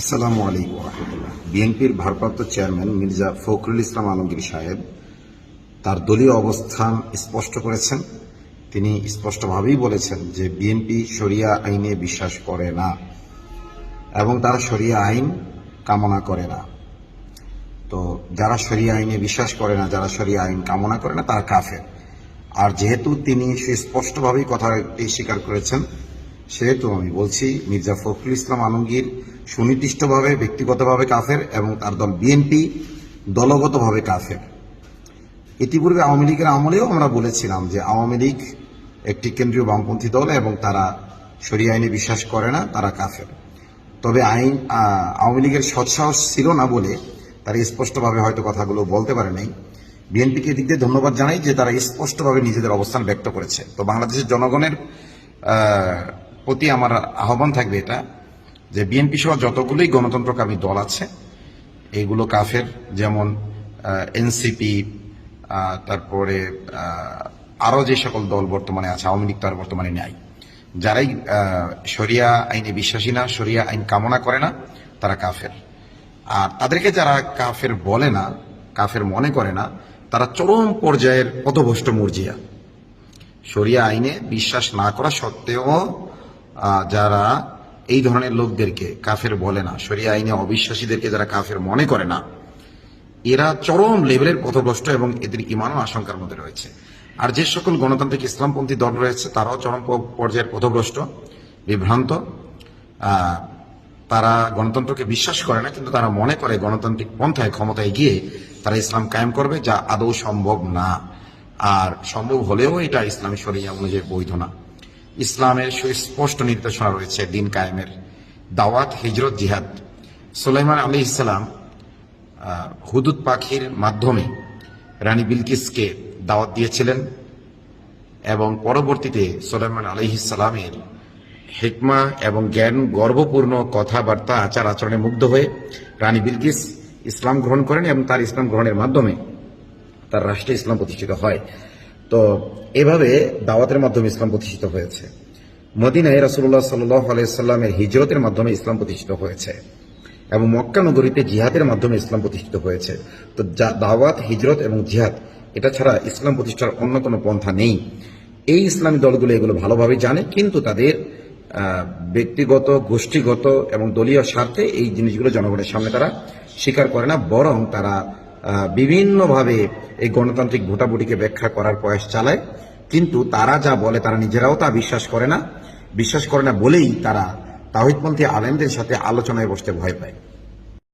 আসসালামু আলাইকুম রহমতুল্লাহ বিএনপির ভারপ্রাপ্ত চেয়ারম্যান মির্জা ফখরুল ইসলাম আলমগীর সাহেব তার দলীয় অবস্থান স্পষ্ট করেছেন। তিনি স্পষ্টভাবেই বলেছেন যে বিএনপি শরিয়া আইনে বিশ্বাস করে না এবং তারা শরিয়া আইন কামনা করে না। তো যারা শরিয়া আইনে বিশ্বাস করে না, যারা শরিয়া আইন কামনা করে না, তারা কাফের। আর যেহেতু তিনি সুস্পষ্টভাবেই কথাটি স্বীকার করেছেন, সেহেতু আমি বলছি, মির্জা ফখরুল ইসলাম আলমগীর সুনির্দিষ্টভাবে, ব্যক্তিগতভাবে কাফের এবং তার দল বিএনপি দলগতভাবে কাফের। ইতিপূর্বে আওয়ামী লীগের আমলেও আমরা বলেছিলাম যে আওয়ামী লীগ একটি কেন্দ্রীয় বামপন্থী দল এবং তারা শরিয়া আইনে বিশ্বাস করে না, তারা কাফের। তবে আইন আওয়ামী লীগের সৎসাহস ছিল না বলে তারা স্পষ্টভাবে হয়তো কথাগুলো বলতে পারে নাই। বিএনপিকে দিক দিয়ে ধন্যবাদ জানাই যে তারা স্পষ্টভাবে নিজেদের অবস্থান ব্যক্ত করেছে। তো বাংলাদেশের জনগণের প্রতি আমার আহ্বান থাকবে এটা। যে বিএনপি সহ যতগুলোই গণতন্ত্রকামী দল আছে এইগুলো কাফের যেমন এনসিপি তারপরে আহ, আরও যে সকল দল বর্তমানে আছে আওয়ামী লীগ তো আর বর্তমানে নাই। যারাই শরিয়া আইনে বিশ্বাসী না শরিয়া আইন কামনা করে না তারা কাফের। আর তাদেরকে যারা কাফের বলে না কাফের মনে করে না তারা চরম পর্যায়ের পথভ্রষ্ট মর্জিয়া। শরিয়া আইনে বিশ্বাস না করা সত্ত্বেও যারা এই ধরনের লোকদেরকে কাফের বলে না, শরিয়া আইনে অবিশ্বাসীদেরকে যারা কাফের মনে করে না, এরা চরম লেভেলের পথভ্রষ্ট এবং এদের ইমানও আশঙ্কার মধ্যে রয়েছে। আর যে সকল গণতান্ত্রিক ইসলামপন্থী দল রয়েছে, তারাও চরম পর্যায়ের পথভ্রষ্ট, বিভ্রান্ত। তারা গণতন্ত্রকে বিশ্বাস করে না, কিন্তু তারা মনে করে গণতান্ত্রিক পন্থায় ক্ষমতায় গিয়ে তারা ইসলাম কায়েম করবে, যা আদৌ সম্ভব না। আর সম্ভব হলেও এটা ইসলামী শরিয়া অনুযায়ী বৈধ না। ইসলামের সুস্পষ্ট নির্দেশনা রয়েছে দিন কায়েমের। দাওয়াত, হিজরত, জিহাদ। সুলাইমান আলী ইসলাম হুদুদ পাখির মাধ্যমে রানী বিলকিসকে দাওয়াত দিয়েছিলেন এবং পরবর্তীতে সোলাইমান আলহিসালামের হেকমা এবং জ্ঞান গর্বপূর্ণ কথাবার্তা, আচার আচরণে মুগ্ধ হয়ে রানী বিলকিস ইসলাম গ্রহণ করেন এবং তার ইসলাম গ্রহণের মাধ্যমে তার রাষ্ট্রে ইসলাম প্রতিষ্ঠিত হয়। তো এভাবে দাওয়াতের মাধ্যমে ইসলাম প্রতিষ্ঠিত হয়েছে। মদিনায় রাসুল্লাহ সাল্লাহ আলাইসাল্লামের হিজরতের মাধ্যমে ইসলাম প্রতিষ্ঠিত হয়েছে এবং মক্কা নগরীতে জিহাদের মাধ্যমে ইসলাম প্রতিষ্ঠিত হয়েছে। তো দাওয়াত, হিজরত এবং জিহাদ, এটা ছাড়া ইসলাম প্রতিষ্ঠার অন্য কোনো পন্থা নেই। এই ইসলামী দলগুলো এগুলো ভালোভাবে জানে, কিন্তু তাদের ব্যক্তিগত, গোষ্ঠীগত এবং দলীয় স্বার্থে এই জিনিসগুলো জনগণের সামনে তারা স্বীকার করে না, বরং তারা বিভিন্নভাবে এই গণতান্ত্রিক ভোটাভুটিকে ব্যাখ্যা করার প্রয়াস চালায়। কিন্তু তারা যা বলে, তারা নিজেরাও তা বিশ্বাস করে না। বিশ্বাস করে না বলেই তারা তাহিদপন্থী আলেমদের সাথে আলোচনায় বসতে ভয় পায়।